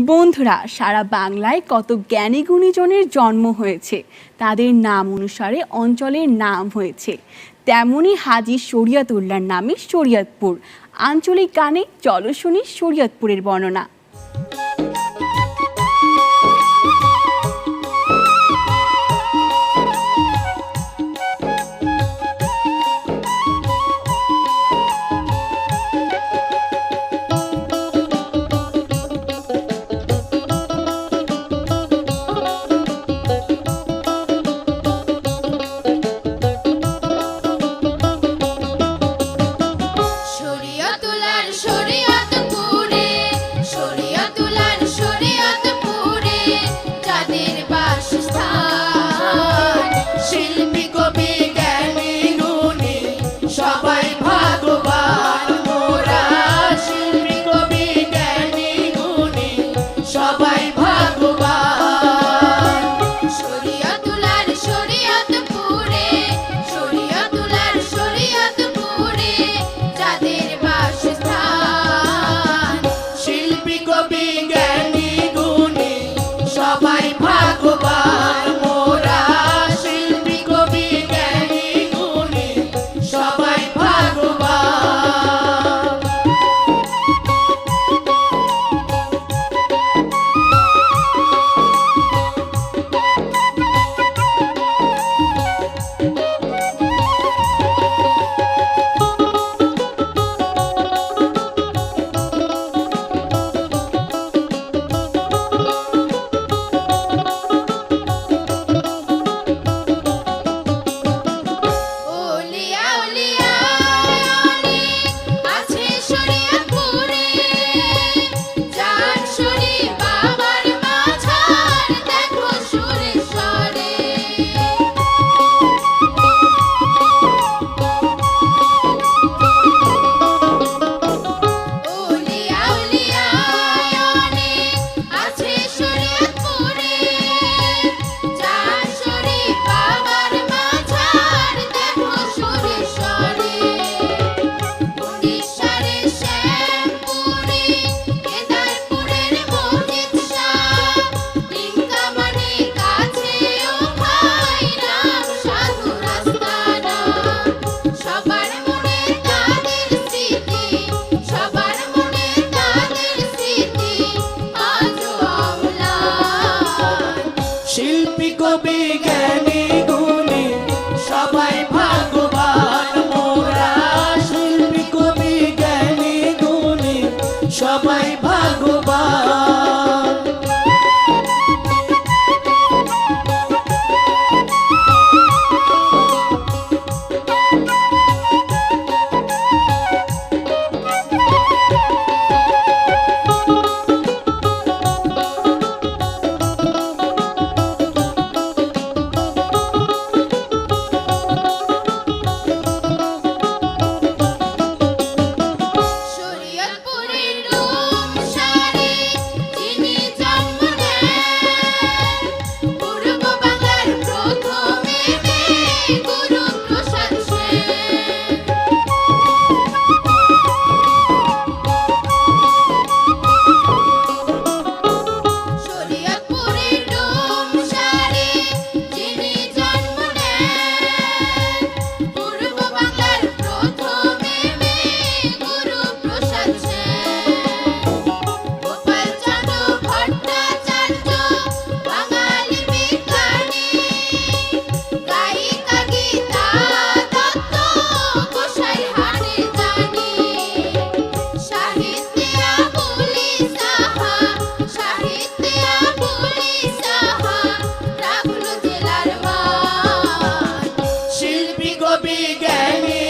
বন্ধুরা, সারা বাংলায় কত জ্ঞানী গুণীজনের জন্ম হয়েছে, তাদের নাম অনুসারে অঞ্চলের নাম হয়েছে। তেমনই হাজি শরিয়াতুল্লার নামে শরিয়াতপুর। আঞ্চলিক গানে চলো শুনি শরিয়াতপুরের বর্ণনা। mãe কবি জ্ঞানী